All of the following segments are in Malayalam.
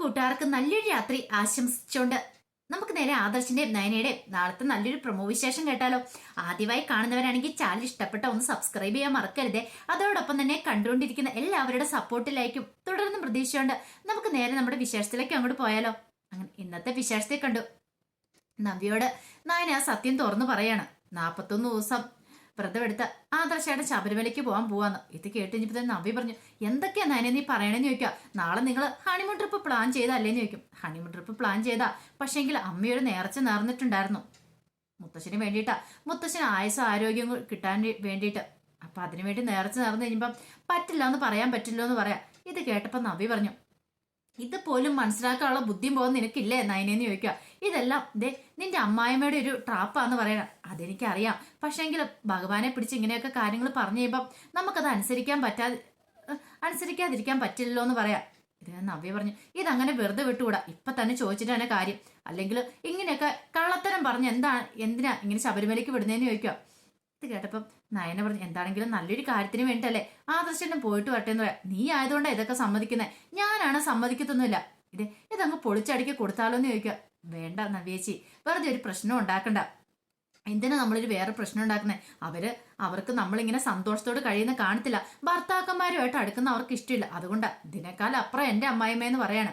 കൂട്ടുകാർക്ക് നല്ലൊരു രാത്രി ആശംസിച്ചുകൊണ്ട് നമുക്ക് നേരെ ആദർശിന്റെയും നയനയുടെയും നാളത്തെ നല്ലൊരു പ്രൊമോ വിശേഷം കേട്ടാലോ. ആദ്യമായി കാണുന്നവരാണെങ്കിൽ ചാനൽ ഇഷ്ടപ്പെട്ട ഒന്ന് സബ്സ്ക്രൈബ് ചെയ്യാൻ മറക്കരുതേ. അതോടൊപ്പം തന്നെ കണ്ടുകൊണ്ടിരിക്കുന്ന എല്ലാവരുടെ സപ്പോർട്ടിലായിരിക്കും തുടർന്ന് പ്രതീക്ഷയുണ്ട്. നമുക്ക് നേരെ നമ്മുടെ വിശേഷത്തിലേക്ക് അങ്ങോട്ട് പോയാലോ. അങ്ങനെ ഇന്നത്തെ വിശേഷത്തെ കണ്ടു. നവ്യോട് നയന സത്യം തുറന്നു പറയാണ്. നാപ്പത്തൊന്ന് ദിവസം വ്രതമെടുത്ത് ആദർശയുടെ ശബരിമലയ്ക്ക് പോകാൻ പോവാന്ന്. ഇത് കേട്ട് കഴിഞ്ഞപ്പോൾ തന്നെ പറഞ്ഞു എന്തൊക്കെയാ നയനെ നീ പറയണെന്ന് ചോദിക്കുക നാളെ നിങ്ങൾ ഹണിമൂൺ ട്രിപ്പ് പ്ലാൻ ചെയ്തല്ലേന്ന് ചോദിക്കും. ഹണിമൂൺ ട്രിപ്പ് പ്ലാൻ ചെയ്താ. പക്ഷേങ്കിൽ അമ്മയൊരു നേർച്ച നേർന്നിട്ടുണ്ടായിരുന്നു. മുത്തശ്ശന് വേണ്ടിയിട്ടാ. മുത്തശ്ശന് ആയുസ് ആരോഗ്യം കിട്ടാൻ വേണ്ടിയിട്ട്. അപ്പൊ അതിനു വേണ്ടി നേർച്ച നേർന്നു കഴിയുമ്പം പറ്റില്ല എന്ന് പറയാൻ പറ്റില്ല എന്ന് പറയാം. ഇത് കേട്ടപ്പോൾ നബി പറഞ്ഞു ഇത് പോലും മനസ്സിലാക്കാനുള്ള പോകുന്ന നിനക്കില്ലേ? നയനേന്ന് ചോദിക്കുക ഇതെല്ലാം ദേ നിന്റെ അമ്മായിമ്മയുടെ ഒരു ട്രാപ്പാന്ന് പറയണം. അതെനിക്കറിയാം. പക്ഷേങ്കിൽ ഭഗവാനെ പിടിച്ച് ഇങ്ങനെയൊക്കെ കാര്യങ്ങൾ പറഞ്ഞു കഴിയുമ്പം നമുക്കത് അനുസരിക്കാൻ പറ്റാതെ അനുസരിക്കാതിരിക്കാൻ പറ്റില്ലല്ലോ എന്ന് പറയാം. ഇത് നവ്യ പറഞ്ഞു ഇതങ്ങനെ വെറുതെ വിട്ടുകൂടാ. ഇപ്പൊ തന്നെ ചോദിച്ചിട്ടാണ് കാര്യം. അല്ലെങ്കിൽ ഇങ്ങനെയൊക്കെ കള്ളത്തരം പറഞ്ഞ് എന്താണ് എന്തിനാ ഇങ്ങനെ ശബരിമലയ്ക്ക് വിടുന്നതെന്ന് ചോദിക്കുക ഇത് കേട്ടപ്പം നയന പറഞ്ഞു എന്താണെങ്കിലും നല്ലൊരു കാര്യത്തിന് വേണ്ടിട്ടല്ലേ? ദൃശ്യം പോയിട്ട് വരട്ടെ എന്ന് പറയാം. നീ ആയതുകൊണ്ടാണ് ഇതൊക്കെ സമ്മതിക്കുന്നത് ഞാനാണ് സമ്മതിക്കത്തൊന്നുമില്ല. ഇത് ഇതങ്ങ് പൊളിച്ചടിക്ക് കൊടുത്താലോ എന്ന് ചോദിക്കുക. വേണ്ട നവ്യേച്ചി വെറുതെ ഒരു പ്രശ്നം ഉണ്ടാക്കണ്ട. എന്തിനാ നമ്മളൊരു വേറെ പ്രശ്നം ഉണ്ടാക്കുന്നത് അവർ അവർക്ക് നമ്മളിങ്ങനെ സന്തോഷത്തോട് കഴിയുന്ന കാണത്തില്ല. ഭർത്താക്കന്മാരുമായിട്ട് അടുക്കുന്ന അവർക്ക് ഇഷ്ടമില്ല. അതുകൊണ്ടാ ഇതിനേക്കാൾ അപ്പുറം എന്റെ അമ്മായിമ്മയെന്ന് പറയാണ്.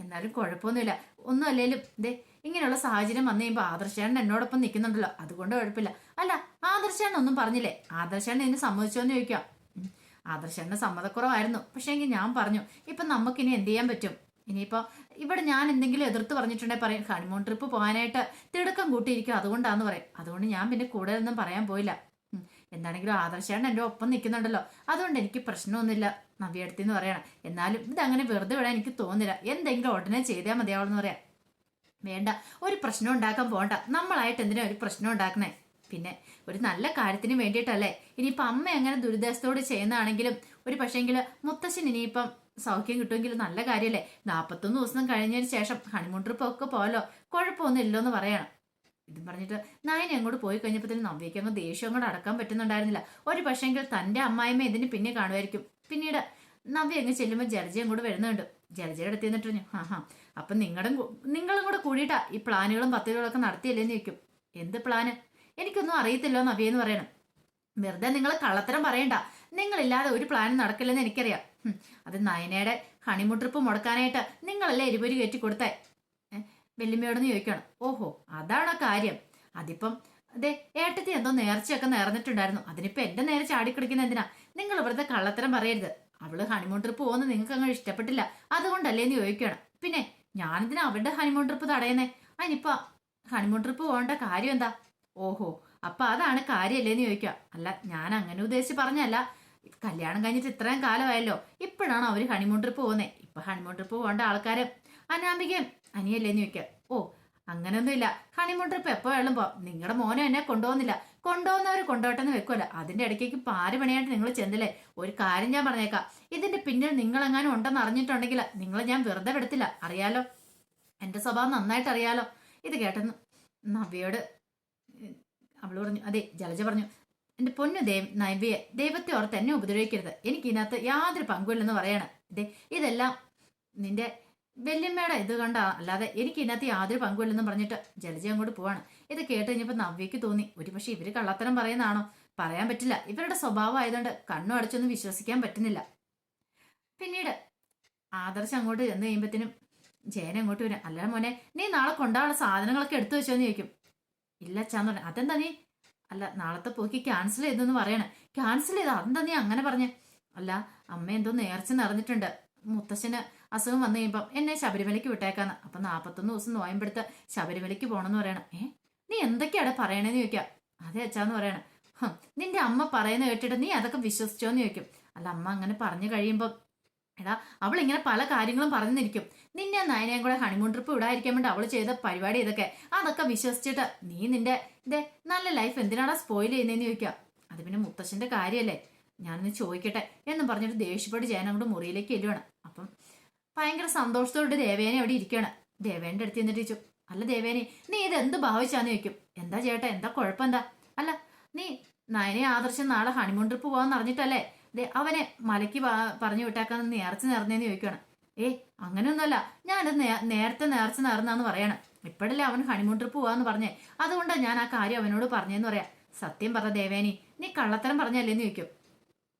എന്നാലും കുഴപ്പമൊന്നുമില്ല. ഒന്നും അല്ലേലും ദേ ഇങ്ങനെയുള്ള സാഹചര്യം വന്നു കഴിയുമ്പോൾ ആദർശേണ്ണൻ എന്നോടൊപ്പം നിൽക്കുന്നുണ്ടല്ലോ. അതുകൊണ്ട് കുഴപ്പമില്ല. അല്ല ആദർശേണൻ ഒന്നും പറഞ്ഞില്ലേ? ആദർശേണൻ ഇതിന് സമ്മതിച്ചോന്ന് ചോദിക്കാം. ആദർശേണന് സമ്മതക്കുറവായിരുന്നു. പക്ഷേ എങ്കിൽ ഞാൻ പറഞ്ഞു ഇപ്പം നമുക്കിനി എന്ത് ചെയ്യാൻ പറ്റും? ഇനിയിപ്പോൾ ഇവിടെ ഞാൻ എന്തെങ്കിലും എതിർത്ത് പറഞ്ഞിട്ടുണ്ടെങ്കിൽ പറയും. ഹണിമൂൺ ട്രിപ്പ് പോകാനായിട്ട് തിടുക്കം കൂട്ടിയിരിക്കും അതുകൊണ്ടാന്ന് പറയും. അതുകൊണ്ട് ഞാൻ പിന്നെ കൂടുതലൊന്നും പറയാൻ പോയില്ല. എന്താണെങ്കിലും ആദർശേണൻ എന്റെ ഒപ്പം നിൽക്കുന്നുണ്ടല്ലോ. അതുകൊണ്ട് എനിക്ക് പ്രശ്നമൊന്നുമില്ല. നവ്യടുത്തെന്ന് പറയണം. എന്നാലും ഇതങ്ങനെ വെറുതെ വിടാൻ എനിക്ക് തോന്നില്ല എന്തെങ്കിലും ഉടനെ ചെയ്താൽ മതിയാവുള്ളൂ പറയാം. വേണ്ട ഒരു പ്രശ്നം ഉണ്ടാക്കാൻ പോണ്ട. നമ്മളായിട്ട് എന്തിനാ ഒരു പ്രശ്നം ഉണ്ടാക്കണേ? പിന്നെ ഒരു നല്ല കാര്യത്തിന് വേണ്ടിയിട്ടല്ലേ? ഇനിയിപ്പം അമ്മ അങ്ങനെ ദുരിതാശത്തോട് ചെയ്യുന്നതാണെങ്കിലും ഒരു പക്ഷേങ്കിൽ മുത്തശ്ശൻ ഇനിയിപ്പം സൗഖ്യം കിട്ടുമെങ്കിൽ നല്ല കാര്യമല്ലേ നാൽപ്പത്തൊന്ന് ദിവസം കഴിഞ്ഞതിന് ശേഷം ഹണിമൂൺ ട്രിപ്പ് ഒക്കെ പോലോ കുഴപ്പമൊന്നും ഇല്ലെന്ന് പറയണം. ഇതും പറഞ്ഞിട്ട് നായനെ അങ്ങോട്ട് പോയി കഴിഞ്ഞപ്പോഴത്തേനും നവ്യയ്ക്ക് അങ്ങ് ദേഷ്യം അങ്ങോട്ട് അടക്കാൻ പറ്റുന്നുണ്ടായിരുന്നില്ല. ഒരു പക്ഷേങ്കിൽ തന്റെ അമ്മായിമ്മ ഇതിന് പിന്നെ കാണുമായിരിക്കും. പിന്നീട് നവ്യ അങ്ങ് ചെല്ലുമ്പോൾ ജർജി അങ്ങോട്ട് വരുന്നുണ്ട്. ജർജയുടെ അടുത്ത് നിന്നിട്ട് പറഞ്ഞു ആ ഹാ അപ്പം നിങ്ങളും നിങ്ങളും കൂടെ കൂടിയിട്ടാ ഈ പ്ലാനുകളും പദ്ധതികളും ഒക്കെ നടത്തിയല്ലേന്ന് ചോദിക്കും. എന്ത് പ്ലാന്? എനിക്കൊന്നും അറിയത്തില്ലോ നവ്യ എന്ന് പറയണം. വെറുതെ നിങ്ങൾ കള്ളത്തരം പറയണ്ട. നിങ്ങളില്ലാതെ ഒരു പ്ലാനും നടക്കില്ലെന്ന് എനിക്കറിയാം. അത് നയനയുടെ ഹണിമൂൺ ട്രിപ്പ് മുടക്കാനായിട്ട് നിങ്ങളല്ലേ എരിപൊരി കയറ്റി കൊടുത്തേ? വെല്ലുമ്മയോടൊന്ന് ചോദിക്കണം ഓഹോ അതാണ് കാര്യം? അതിപ്പം അതെ ഏട്ടത്തി എന്തോ നേർച്ചയൊക്കെ നേർന്നിട്ടുണ്ടായിരുന്നു. അതിനിപ്പോ എന്റെ നേരെ ചാടിക്കിടക്കുന്ന എന്തിനാ? നിങ്ങൾ ഇവിടുത്തെ കള്ളത്തരം പറയരുത്. അവൾ ഹണിമൂൺ ട്രിപ്പ് പോകുന്ന നിങ്ങൾക്ക് അങ്ങ് ഇഷ്ടപ്പെട്ടില്ല. അതുകൊണ്ടല്ലേ എന്ന് ചോദിക്കണം പിന്നെ ഞാനെന്തിനാ അവളുടെ ഹണിമൂൺ ട്രിപ്പ് തടയുന്നേ? അതിനിപ്പോ ഹണിമൂൺ ട്രിപ്പ് പോകേണ്ട കാര്യം എന്താ? ഓഹോ അപ്പൊ അതാണ് കാര്യമല്ലേന്ന് ചോദിക്കുക. അല്ല ഞാൻ അങ്ങനെ ഉദ്ദേശിച്ച് പറഞ്ഞല്ല കല്യാണം കഴിഞ്ഞിട്ട് ഇത്രയും കാലമായല്ലോ. ഇപ്പോഴാണ് അവർ ഹണിമൂൺ ട്രിപ്പ് പോകുന്നത് ഇപ്പൊ ഹണിമൂൺ ട്രിപ്പ് പോകേണ്ട ആൾക്കാര് അനാമികയും അനിയല്ലേന്ന് ചോദിക്കുക. ഓ അങ്ങനെയൊന്നുമില്ല ഹണിമൂൺ ട്രിപ്പ് എപ്പോ വേണം പോവാം. നിങ്ങളുടെ മോനെ എന്നെ കൊണ്ടുപോകുന്നില്ല. കൊണ്ടുപോകുന്നവർ കൊണ്ടുപോട്ടെന്ന് വെക്കുമല്ലോ അതിന്റെ ഇടയ്ക്കേക്ക് പാര് പണിയായിട്ട് നിങ്ങൾ ചെന്നില്ലേ? ഒരു കാര്യം ഞാൻ പറഞ്ഞേക്കാം. ഇതിന്റെ പിന്നിൽ നിങ്ങൾ എങ്ങാനും ഉണ്ടെന്ന് അറിഞ്ഞിട്ടുണ്ടെങ്കിൽ നിങ്ങളെ ഞാൻ വെറുതെ വിടത്തില്ല. അറിയാലോ? എന്റെ സ്വഭാവം നന്നായിട്ട് അറിയാലോ? ഇത് കേട്ടെന്ന് നവ്യയോട് ഉം, അവൾ പറഞ്ഞു അതെ ജലജ പറഞ്ഞു എന്റെ പൊന്നു ദേവ് നവ്യെ ദൈവത്തെ ഓർത്ത് എന്നെ ഉപദ്രവിക്കരുത്. എനിക്ക് ഇതിനകത്ത് യാതൊരു പങ്കുമില്ലെന്ന് പറയാണ്. ദേ ഇതെല്ലാം നിന്റെ വല്യമ്മയുടെ ഇത് കണ്ടാ അല്ലാതെ എനിക്ക് ഇതിനകത്ത് യാതൊരു പങ്കുമില്ലെന്നും പറഞ്ഞിട്ട് ജലജ അങ്ങോട്ട് പോവാണ്. ഇത് കേട്ട് കഴിഞ്ഞപ്പോൾ നവ്യക്ക് തോന്നി ഒരു പക്ഷെ ഇവർ കള്ളത്തരം പറയുന്നതാണോ? പറയാൻ പറ്റില്ല. ഇവരുടെ സ്വഭാവം ആയതുകൊണ്ട് കണ്ണു അടച്ചൊന്നും വിശ്വസിക്കാൻ പറ്റുന്നില്ല. പിന്നീട് ആദർശ് അങ്ങോട്ട് ചെന്ന് കഴിയുമ്പോഴത്തേനും ജയൻ അങ്ങോട്ട് വരും. അല്ല മോനെ നീ നാളെ കൊണ്ടാനുള്ള സാധനങ്ങളൊക്കെ എടുത്തു വെച്ചോന്ന് ചോദിക്കും. ഇല്ല അച്ഛാന്ന് പറഞ്ഞു. അതെന്താ നീ? അല്ല നാളത്തെ പോക്കി ക്യാൻസൽ ചെയ്തെന്ന് പറയണേ. ക്യാൻസൽ ചെയ്ത്? അതെന്താ നീ അങ്ങനെ പറഞ്ഞേ? അല്ല അമ്മ എന്തോ നേർച്ച നിറഞ്ഞിട്ടുണ്ട്. മുത്തശ്ശന് അസുഖം വന്നു കഴിയുമ്പം എന്നെ ശബരിമലയ്ക്ക് വിട്ടേക്കാന്ന്. അപ്പൊ നാപ്പത്തൊന്ന് ദിവസം നോയമ്പെടുത്ത് ശബരിമലയ്ക്ക് പോണെന്ന് പറയണം. ഏ? നീ എന്തൊക്കെയാണ് പറയണേന്ന് ചോദിക്കാം. അതെ അച്ഛാന്ന് പറയണം. നിന്റെ അമ്മ പറയുന്ന കേട്ടിട്ട് നീ അതൊക്കെ വിശ്വസിച്ചോന്ന് ചോദിക്കും. അല്ല അമ്മ അങ്ങനെ പറഞ്ഞു കഴിയുമ്പോൾ എടാ അവൾ ഇങ്ങനെ പല കാര്യങ്ങളും പറഞ്ഞിരിക്കും. നിന്നെ നയനയും കൂടെ ഹണിമൂൺ ട്രിപ്പ് വിടാതിരിക്കാൻ വേണ്ടി അവൾ ചെയ്ത പരിപാടി ഇതൊക്കെ അതൊക്കെ വിശ്വസിച്ചിട്ട് നീ നിന്റെ ഇതേ നല്ല ലൈഫ് എന്തിനാടാ സ്പോയിൽ ചെയ്യുന്നതെന്ന് ചോദിക്കുക അത് പിന്നെ മുത്തശ്ശന്റെ കാര്യമല്ലേ ഞാനൊന്ന് ചോദിക്കട്ടെ എന്ന് പറഞ്ഞിട്ട് ദേഷ്യപ്പെട്ട് ജയൻ അങ്ങോട്ട് മുറിയിലേക്ക് എല്ലുവാണ് അപ്പം ഭയങ്കര സന്തോഷത്തോടെ ദേവേനെ അവിടെ ഇരിക്കുകയാണ്. ദേവേന്റെ അടുത്ത് എന്നിട്ട് ചോദിച്ചു അല്ല ദേവേനെ നീ ഇത് എന്ത് ഭാവിച്ചാന്ന് ചോദിക്കും? എന്താ ചേട്ടാ എന്താ കുഴപ്പം എന്താ? അല്ല നീ നയനെ ആദർശം നാളെ ഹണിമൂൺ ട്രിപ്പ് പോകാൻ അറിഞ്ഞിട്ടല്ലേ? ദേ അവനെ മലയ്ക്ക് പറഞ്ഞു വിട്ടേക്കാൻ നേർച്ച നേർന്നേന്ന് ചോദിക്കുകയാണ്. ഏ അങ്ങനെയൊന്നുമല്ല ഞാനത് നേരത്തെ നേർച്ച നേർന്നാന്ന് പറയണം. ഇപ്പോഴല്ലേ അവൻ ഹണിമൂൺ ട്രിപ്പ് പോവാന്ന് പറഞ്ഞേ. അതുകൊണ്ടാണ് ഞാൻ ആ കാര്യം അവനോട് പറഞ്ഞെന്ന് പറയാം. സത്യം പറ ദേവേനി നീ കള്ളത്തരം പറഞ്ഞല്ലേന്ന് ചോദിക്കും.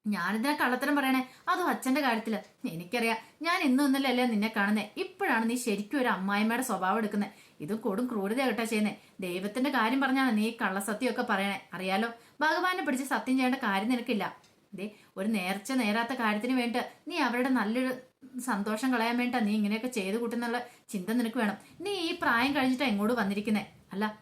ഞാനെന്തിനാ കള്ളത്തരം പറയണേ? അതും അച്ഛന്റെ കാര്യത്തിൽ. എനിക്കറിയാം ഞാൻ ഇന്നും ഇന്നലല്ലേ നിന്നെ കാണുന്നേ. ഇപ്പോഴാണ് നീ ശരിക്കും ഒരു അമ്മായിമ്മയുടെ സ്വഭാവം എടുക്കുന്നത് ഇതും കൊടും ക്രൂരത കേട്ടാ ചെയ്യുന്നേ. ദൈവത്തിന്റെ കാര്യം പറഞ്ഞാണ് നീ കള്ളസത്യമൊക്കെ പറയണേ. അറിയാലോ? ഭഗവാനെ പിടിച്ച് സത്യം ചെയ്യേണ്ട കാര്യം നിനക്കില്ല. ദേ ഒരു നേർച്ച നേരാത്ത കാര്യത്തിന് വേണ്ടി നീ അവരുടെ നല്ലൊരു സന്തോഷം കളയാൻ വേണ്ട നീ ഇങ്ങനെയൊക്കെ ചെയ്തു കൂട്ടുന്നുള്ള ചിന്ത നിനക്ക് വേണം. നീ ഈ പ്രായം കഴിഞ്ഞിട്ടാ ഇങ്ങോട്ട് വന്നിരിക്കുന്നേ. അല്ല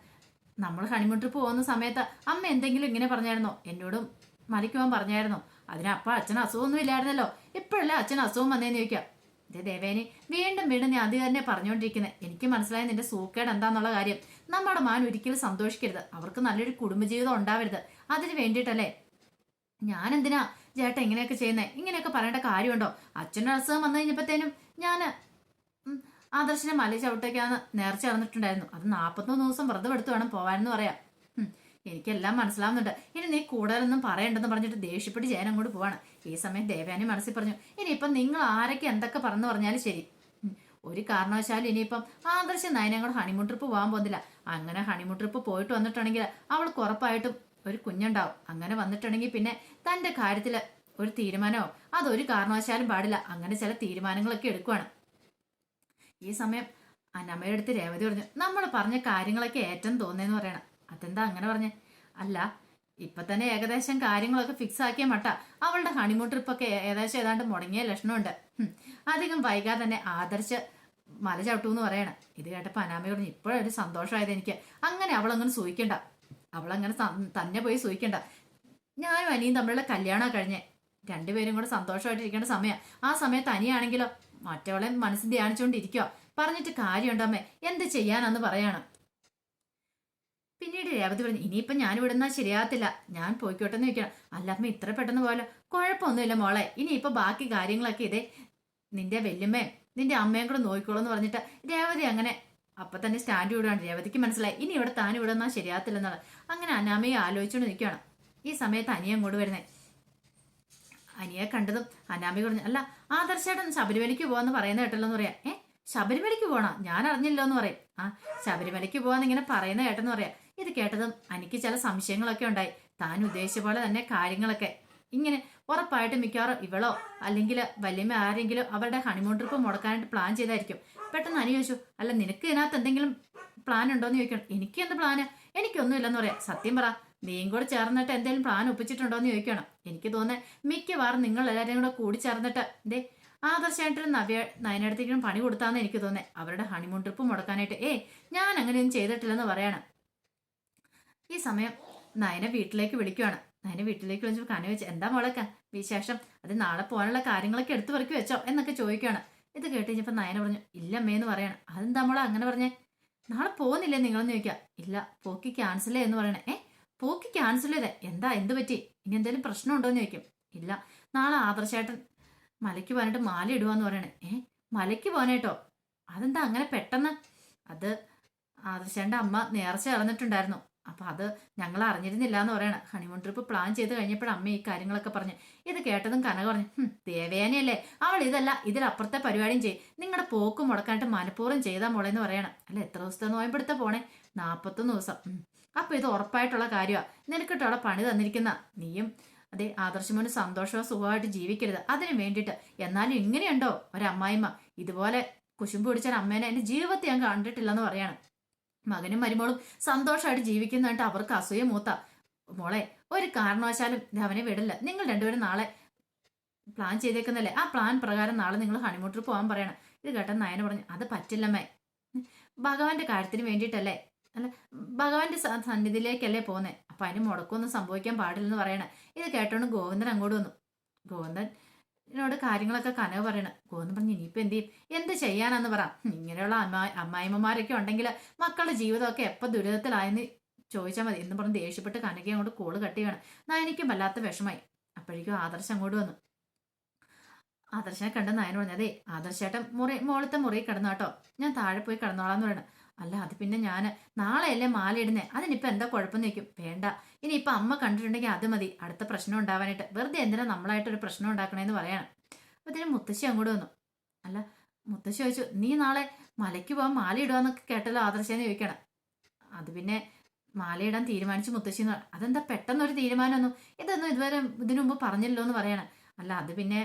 നമ്മൾ ഹണിമൂൺ ട്രിപ്പ് പോകുന്ന സമയത്ത് അമ്മ എന്തെങ്കിലും ഇങ്ങനെ പറഞ്ഞായിരുന്നോ? എന്നോടും മരിക്കുവാൻ പറഞ്ഞായിരുന്നോ? അതിനപ്പ അച്ഛൻ അസുഖമൊന്നും ഇല്ലായിരുന്നല്ലോ. ഇപ്പോഴല്ലേ അച്ഛൻ അസുഖം വന്നേന്ന് ചോദിക്കാം. ഇതേ ദേവേനി വീണ്ടും വീണ്ടും ഞാൻ അത് തന്നെ പറഞ്ഞുകൊണ്ടിരിക്കുന്നത് എനിക്ക് മനസ്സിലായ നിന്റെ സൂക്കേട് എന്താന്നുള്ള കാര്യം. നമ്മുടെ മാൻ ഒരിക്കലും സന്തോഷിക്കരുത്. അവർക്ക് നല്ലൊരു കുടുംബജീവിതം ഉണ്ടാവരുത്. അതിന് വേണ്ടിയിട്ടല്ലേ? ഞാൻ എന്തിനാ ചേട്ടൻ ഇങ്ങനെയൊക്കെ ചെയ്യുന്നത് ഇങ്ങനെയൊക്കെ പറയേണ്ട കാര്യമുണ്ടോ? അച്ഛന്റെ അസുഖം വന്നു കഴിഞ്ഞപ്പോഴത്തേനും ഞാൻ ആദർശനെ മല ചവിട്ടേക്കാന്ന് നേർച്ച നടന്നിട്ടുണ്ടായിരുന്നു. അത് നാൽപ്പത്തൊന്ന് ദിവസം വ്രതം എടുത്ത് വേണം പോവാനെന്ന് പറയാം. എനിക്കെല്ലാം മനസ്സിലാവുന്നുണ്ട്. ഇനി നീ കൂടുതലൊന്നും പറയണ്ടെന്ന് പറഞ്ഞിട്ട് ദേഷ്യപ്പെട്ട് ജയൻ അങ്ങോട്ട് പോവാണ്. ഈ സമയം ദേവയാനി മനസ്സിൽ പറഞ്ഞു ഇനിയിപ്പം നിങ്ങൾ ആരൊക്കെ എന്തൊക്കെ പറഞ്ഞു പറഞ്ഞാലും ശരി. ഒരു കാരണവശാലും ഇനിയിപ്പം ആദർശ നയനങ്ങൾ ഹണിമൂൺ ട്രിപ്പ് പോകാൻ പോകുന്നില്ല. അങ്ങനെ ഹണിമൂൺ ട്രിപ്പ് പോയിട്ട് വന്നിട്ടുണ്ടെങ്കിൽ അവൾക്ക് ഉറപ്പായിട്ടും ഒരു കുഞ്ഞുണ്ടാവും. അങ്ങനെ വന്നിട്ടുണ്ടെങ്കിൽ പിന്നെ തന്റെ കാര്യത്തിൽ ഒരു തീരുമാനമോ? അതൊരു കാരണവശാലും പാടില്ല. അങ്ങനെ ചില തീരുമാനങ്ങളൊക്കെ എടുക്കുവാണ്. ഈ സമയം അന്നമ്മയുടെ അടുത്ത് രേവതി പറഞ്ഞു നമ്മൾ പറഞ്ഞ കാര്യങ്ങളൊക്കെ ഏറ്റവും തോന്നിയെന്ന് പറയണം. അതെന്താ അങ്ങനെ പറഞ്ഞേ? അല്ല ഇപ്പൊ തന്നെ ഏകദേശം കാര്യങ്ങളൊക്കെ ഫിക്സ് ആക്കിയ മട്ട. അവളുടെ ഹണിമൂൺ ട്രിപ്പൊക്കെ ഏകദേശം ഏതാണ്ട് മുടങ്ങിയ ലക്ഷണമുണ്ട്. അധികം വൈകാതെ തന്നെ ആദർശ് മല ചവിട്ടു എന്ന് പറയണം. ഇത് കേട്ടപ്പോ അനാമയോട് ഇപ്പോഴൊരു സന്തോഷമായത് എനിക്ക്. അങ്ങനെ അവളങ്ങനെ സൂയിക്കണ്ട. അവളങ്ങനെ തന്നെ പോയി സൂയിക്കണ്ട. ഞാനും അനിയും തമ്മിലുള്ള കല്യാണം കഴിഞ്ഞേ. രണ്ടുപേരും കൂടെ സന്തോഷമായിട്ടിരിക്കേണ്ട സമയം. ആ സമയത്ത് അനിയാണെങ്കിലോ മറ്റവളെ മനസ്സ് ധ്യാനിച്ചുകൊണ്ടിരിക്കുക പറഞ്ഞിട്ട് കാര്യമുണ്ടമ്മേ എന്ത് ചെയ്യാനാന്ന് പറയാണ്. പിന്നീട് രേവതി പറഞ്ഞു ഇനിയിപ്പം ഞാൻ ഇവിടുന്ന ശരിയാകത്തില്ല. ഞാൻ പോയിക്കോട്ടെ എന്ന് ചോദിക്കണം അല്ലമ്മ ഇത്ര പെട്ടെന്ന് പോയാലോ? കുഴപ്പമൊന്നുമില്ല മോളെ. ഇനിയിപ്പോ ബാക്കി കാര്യങ്ങളൊക്കെ ഇതേ നിന്റെ വല്യമ്മയും നിന്റെ അമ്മയും കൂടെ നോക്കിക്കോളൂ എന്ന് പറഞ്ഞിട്ട് രേവതി അങ്ങനെ അപ്പൊ തന്നെ സ്റ്റാൻഡ് വിടുകയാണ് രേവതിക്ക് മനസ്സിലായി ഇനി ഇവിടെ താൻ ഇവിടെ നിന്നാൽ ശരിയാകത്തില്ലെന്നുള്ളത് അങ്ങനെ അനാമയെ ആലോചിച്ചുകൊണ്ട് നിൽക്കുകയാണ്. ഈ സമയത്ത് അനിയ അങ്ങോട്ട് വരുന്നേ. അനിയെ കണ്ടതും അനാമി പറഞ്ഞു അല്ല ആദർശേട്ടൻ ശബരിമലയ്ക്ക് പോവാന്ന് പറയുന്ന കേട്ടല്ലോ എന്ന് പറയാം. ഏ? ശബരിമലയ്ക്ക് പോകണം ഞാൻ അറിഞ്ഞില്ലോ എന്ന് പറയും. ആ ശബരിമലയ്ക്ക് പോവാന്ന് ഇങ്ങനെ പറയുന്ന കേട്ടെന്ന് പറയാം. ഇത് കേട്ടതും എനിക്ക് ചില സംശയങ്ങളൊക്കെ ഉണ്ടായി. താൻ ഉദ്ദേശിച്ച പോലെ തന്നെ കാര്യങ്ങളൊക്കെ. ഇങ്ങനെ ഉറപ്പായിട്ട് മിക്കവാറും ഇവളോ അല്ലെങ്കിൽ വല്യമ്മ ആരെങ്കിലും അവരുടെ ഹണിമൂൺ ട്രിപ്പ് മുടക്കാനായിട്ട് പ്ലാൻ ചെയ്തായിരിക്കും. പെട്ടെന്ന് അനി ചോദിച്ചു അല്ല നിനക്ക് ഇതിനകത്ത് എന്തെങ്കിലും പ്ലാൻ ഉണ്ടോയെന്ന് ചോദിക്കണം. എനിക്ക് എന്ത് പ്ലാന് എനിക്കൊന്നുമില്ലെന്ന് പറയാം. സത്യം പറ നീയും കൂടെ ചേർന്നിട്ട് എന്തെങ്കിലും പ്ലാൻ ഒപ്പിച്ചിട്ടുണ്ടോ എന്ന് ചോദിക്കണം. എനിക്ക് തോന്നുന്നത് മിക്കവാറും നിങ്ങൾ എല്ലാവരും കൂടെ കൂടി ചേർന്നിട്ട് എന്തേ ആദർശമായിട്ടൊരു നവ്യ നയനടുത്തേക്കും പണി കൊടുത്താന്ന് എനിക്ക് തോന്നുന്നത്. അവരുടെ ഹണിമൂൺ ട്രിപ്പ് മുടക്കാനായിട്ട് ഏ ഞാൻ അങ്ങനെയൊന്നും ചെയ്തിട്ടില്ലെന്ന് പറയണം. ഈ സമയം നയന വീട്ടിലേക്ക് വിളിക്കുവാണ്. നയന വീട്ടിലേക്ക് വിളിച്ചപ്പോൾ കനു വെച്ച് എന്താ മോളൊക്കെ? വിശേഷം? അത് നാളെ പോകാനുള്ള കാര്യങ്ങളൊക്കെ എടുത്തു പറക്കി വെച്ചോ? എന്നൊക്കെ ചോദിക്കുകയാണ് ഇത് കേട്ട് കഴിഞ്ഞപ്പോൾ നയന പറഞ്ഞു ഇല്ല അമ്മയെന്ന് പറയണം. അതെന്താ മോളെ അങ്ങനെ പറഞ്ഞേ? നാളെ പോകുന്നില്ലേ നിങ്ങളെന്ന് ചോദിക്കുക? ഇല്ല പോക്കി ക്യാൻസൽ എന്ന് പറയണേ. ഏ പോക്കി ക്യാൻസൽ ചെയ്തേ? എന്താ എന്ത് പറ്റി? ഇനി എന്തെങ്കിലും പ്രശ്നമുണ്ടോ എന്ന് ചോദിക്കും. ഇല്ല നാളെ ആദർശേട്ടൻ മലയ്ക്ക് പോകാനായിട്ട് മാല ഇടുവാന്ന് പറയണേ. ഏ മലയ്ക്ക് പോകാനായിട്ടോ അതെന്താ അങ്ങനെ പെട്ടെന്ന്? അത് ആദർശേട്ടന്റെ അമ്മ നേർച്ച ഇറന്നിട്ടുണ്ടായിരുന്നു അപ്പൊ അത് ഞങ്ങൾ അറിഞ്ഞിരുന്നില്ല എന്ന് പറയണം. ഹണിമൂൺ ട്രിപ്പ് പ്ലാൻ ചെയ്ത് കഴിഞ്ഞപ്പോൾ അമ്മ ഈ കാര്യങ്ങളൊക്കെ പറഞ്ഞു. ഇത് കേട്ടതും കനക പറഞ്ഞു "ഹും, ദേവേനയല്ലേ അവൾ ഇതല്ല ഇതിലപ്പുറത്തെ പരിപാടിയും ചെയ്യും. നിങ്ങളുടെ പോക്കും മുടക്കാനായിട്ട് മനഃപൂർവം ചെയ്താൽ മോളെന്ന് പറയണം. അല്ല എത്ര ദിവസത്തെ നോയമ്പെടുത്ത പോണേ? നാൽപ്പത്തൊന്ന് ദിവസം. അപ്പൊ ഇത് ഉറപ്പായിട്ടുള്ള കാര്യമാണ് നിനക്കിട്ട് അവിടെ പണി തന്നിരിക്കുന്ന. നീയും അതെ ആദർശമോന് സന്തോഷവും സുഖമായിട്ട് ജീവിക്കരുത്. അതിന് വേണ്ടിയിട്ട്. എന്നാലും ഇങ്ങനെയുണ്ടോ ഒരമ്മായിമ്മ? ഇതുപോലെ കുശുമ്പ് പിടിച്ച അമ്മേനെ എന്റെ ജീവിതത്തെ ഞാൻ കണ്ടിട്ടില്ലെന്ന് പറയാണ്. മകനും മരുമോളും സന്തോഷമായിട്ട് ജീവിക്കുന്നതായിട്ട് അവർക്ക് അസൂയ മൂത്ത. മോളെ ഒരു കാരണവശാലും അവനെ വിടില്ല. നിങ്ങൾ രണ്ടുപേരും നാളെ പ്ലാൻ ചെയ്തേക്കുന്നല്ലേ? ആ പ്ലാൻ പ്രകാരം നാളെ നിങ്ങൾ ഹണിമൂൺ പോകാൻ പറയണം. ഇത് കേട്ട നയന പറഞ്ഞു അത് പറ്റില്ലമ്മേ. ഭഗവാന്റെ കാര്യത്തിന് വേണ്ടിയിട്ടല്ലേ? അല്ല ഭഗവാന്റെ സന്നിധിയിലേക്കല്ലേ പോന്നെ അപ്പൊ അതിന് മുടക്കമൊന്നും സംഭവിക്കാൻ പാടില്ലെന്ന് പറയണേ. ഇത് കേട്ടോണ്ട് ഗോവിന്ദൻ അങ്ങോട്ട് വന്നു. ഗോവിന്ദനോട് കാര്യങ്ങളൊക്കെ കനവ് പറയണം. ഗോന്ന് പറഞ്ഞ് ഇനിയിപ്പോ എന്ത് ചെയ്യും? എന്ത് ചെയ്യാനാന്ന് പറ. ഇങ്ങനെയുള്ള അമ്മാ അമ്മായിമ്മമാരൊക്കെ ഉണ്ടെങ്കിൽ മക്കളുടെ ജീവിതമൊക്കെ എപ്പോൾ ദുരിതത്തിലായെന്ന് ചോദിച്ചാൽ മതി. എന്ന് പറഞ്ഞ് ദേഷ്യപ്പെട്ട് കനകയെ അങ്ങോട്ട് കോൾ കട്ട് ചെയ്യണം. നയനിക്കും വല്ലാത്ത വിഷമായി. അപ്പോഴേക്കും ആദർശം അങ്ങോട്ട് വന്നു. ആദർശനെ കണ്ട് നയൻ പറഞ്ഞു അതെ ആദർശേട്ടൻ മുറി മോളത്തെ മുറി കിടന്നു കേട്ടോ ഞാൻ താഴെ പോയി കിടന്നോളാന്ന് പറയണം. അല്ല അത് പിന്നെ ഞാൻ നാളെയല്ലേ മാല ഇടുന്നേ അതിനിപ്പോ എന്താ കുഴപ്പം നിൽക്കും വേണ്ട. ഇനിയിപ്പൊ അമ്മ കണ്ടിട്ടുണ്ടെങ്കിൽ അത് മതി. അടുത്ത പ്രശ്നം ഉണ്ടാവാനായിട്ട്. വെറുതെ എന്തിനാ നമ്മളായിട്ടൊരു പ്രശ്നം ഉണ്ടാക്കണേന്ന് പറയണം. അപ്പൊ ഇതിന് മുത്തശ്ശി അങ്ങോട്ട് വന്നു. അല്ല മുത്തശ്ശി ചോദിച്ചു നീ നാളെ മലയ്ക്ക് പോകാൻ മാല ഇടുവാന്നൊക്കെ കേട്ടല്ലോ ആദർശേന്ന് ചോദിക്കണം. അത് പിന്നെ മാല ഇടാൻ തീരുമാനിച്ചു മുത്തശ്ശി എന്ന് പറഞ്ഞു. അതെന്താ പെട്ടെന്നൊരു തീരുമാനമൊന്നും? ഇതൊന്നും ഇതുവരെ ഇതിനു മുമ്പ് പറഞ്ഞില്ലോ എന്ന് പറയണം. അല്ല അത് പിന്നെ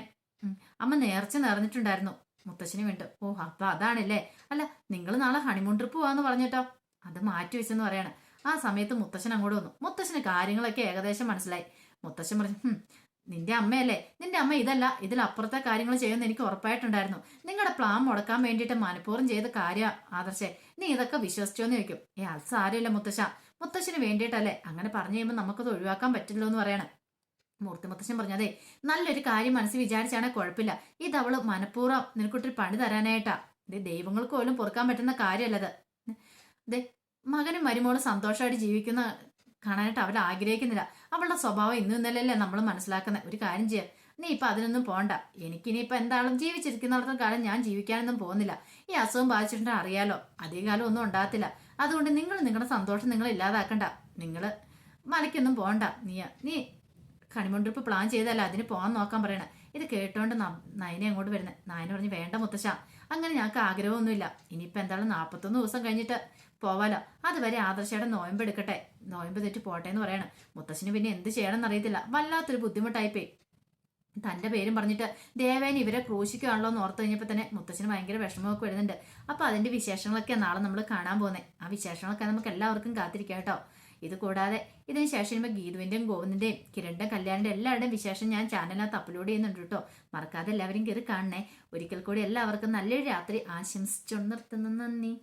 അമ്മ നേർച്ച നേർന്നിട്ടുണ്ടായിരുന്നു മുത്തശ്ശിന് വീണ്ടും ഓ അപ്പൊ അതാണല്ലേ. അല്ല നിങ്ങൾ നാളെ ഹണിമൂൺ ട്രിപ്പ് പോവാന്ന് പറഞ്ഞിട്ടോ? അത് മാറ്റി വെച്ചെന്ന് പറയാണ്. ആ സമയത്ത് മുത്തശ്ശൻ അങ്ങോട്ട് വന്നു. മുത്തശ്ശന് കാര്യങ്ങളൊക്കെ ഏകദേശം മനസ്സിലായി. മുത്തശ്ശൻ പറഞ്ഞു "ഹും, നിന്റെ അമ്മയല്ലേ? നിന്റെ അമ്മ ഇതല്ല. ഇതിലപ്പുറത്തെ കാര്യങ്ങൾ ചെയ്യുമെന്ന് എനിക്ക് ഉറപ്പായിട്ടുണ്ടായിരുന്നു. നിങ്ങളുടെ പ്ലാൻ മുടക്കാൻ വേണ്ടിയിട്ട് മനഃപൂർവം ചെയ്ത കാര്യ ആദർശേ. നീ ഇതൊക്കെ വിശ്വസിച്ചോന്ന് ചോദിക്കും. ഏ അത് സാരമില്ല മുത്തശ്ശ. മുത്തശ്ശന് വേണ്ടിയിട്ടല്ലേ? അങ്ങനെ പറഞ്ഞു കഴിയുമ്പോൾ നമുക്കത് ഒഴിവാക്കാൻ പറ്റില്ലോ എന്ന് പറയണം. മൂർത്തി മുത്തശ്ശൻ പറഞ്ഞതേ നല്ലൊരു കാര്യം മനസ്സിൽ വിചാരിച്ചാണെ കുഴപ്പമില്ല. ഇത് അവൾ മനഃപൂർവം നിനക്കൊട്ടൊരു പണി തരാനായിട്ടാ. ഇത് ദൈവങ്ങൾക്ക് പോലും പൊറുക്കാൻ പറ്റുന്ന കാര്യമല്ലത് ദേ മകനും മരുമോളും സന്തോഷമായിട്ട് ജീവിക്കുന്ന കാണാനായിട്ട് അവൾ ആഗ്രഹിക്കുന്നില്ല. അവളുടെ സ്വഭാവം ഇന്നും ഇന്നലെയല്ലേ നമ്മൾ മനസ്സിലാക്കുന്നത് ഒരു കാര്യം ചെയ്യാം. നീ ഇപ്പൊ അതിനൊന്നും പോണ്ട. എനിക്കിനിയിപ്പൊ എന്താളും ജീവിച്ചിരിക്കുന്നിടത്തോളം കാലം ഞാൻ ജീവിക്കാനൊന്നും പോകുന്നില്ല. ഈ അസുഖം ബാധിച്ചിട്ടുണ്ടെങ്കിൽ അറിയാലോ. അധികകാലം ഒന്നും ഉണ്ടാകത്തില്ല. അതുകൊണ്ട് നിങ്ങൾ നിങ്ങളുടെ സന്തോഷം നിങ്ങൾ ഇല്ലാതാക്കണ്ട. നിങ്ങൾ മലയ്ക്കൊന്നും പോണ്ട. നീ നീ കണിമൺ ട്രിപ്പ് പ്ലാൻ ചെയ്തല്ല അതിന് പോകാൻ നോക്കാൻ പറയണേ. ഇത് കേട്ടോണ്ട് നയനെ അങ്ങോട്ട് വരുന്നത് നയന പറഞ്ഞ് വേണ്ട മുത്തശ്ശ അങ്ങനെ ഞങ്ങൾക്ക് ആഗ്രഹമൊന്നുമില്ല. ഇനിയിപ്പോൾ എന്താണ് നാൽപ്പത്തൊന്ന് ദിവസം കഴിഞ്ഞിട്ട് പോവാലോ. അതുവരെ ആദർശയുടെ നോയമ്പ് എടുക്കട്ടെ. നോയമ്പ് തെറ്റ് പോട്ടെ എന്ന് പറയണം. മുത്തശ്ശിന് പിന്നെ എന്ത് ചെയ്യണമെന്ന് അറിയത്തില്ല വല്ലാത്തൊരു ബുദ്ധിമുട്ടായിപ്പോയി. തന്റെ പേരും പറഞ്ഞിട്ട് ദേവേനെ ഇവരെ ക്രൂശിക്കുകയാണല്ലോ എന്ന് ഓർത്ത് കഴിഞ്ഞപ്പോൾ തന്നെ മുത്തശ്ശന് ഭയങ്കര വിഷമമൊക്കെ വരുന്നുണ്ട്. അപ്പോൾ അതിന്റെ വിശേഷങ്ങളൊക്കെ നാളെ നമ്മൾ കാണാൻ പോകുന്നത് ആ വിശേഷങ്ങളൊക്കെ നമുക്ക് എല്ലാവർക്കും കാത്തിരിക്കാം കേട്ടോ. ഇത് കൂടാതെ ഇതിന് ശേഷം ഇനിയിപ്പോൾ ഗീതുവിന്റെയും ഗോവിന്ദിന്റെയും കിരണിന്റെ കല്യാണിന്റെ എല്ലാവരുടെയും വിശേഷം ഞാൻ ചാനലിനകത്ത് അപ്ലോഡ് ചെയ്യുന്നുണ്ട് കേട്ടോ. മറക്കാതെ എല്ലാവരും കയറി കാണണേ. ഒരിക്കൽ കൂടി എല്ലാവർക്കും നല്ലൊരു രാത്രി ആശംസിച്ചു നിർത്തുന്നു. നന്ദി.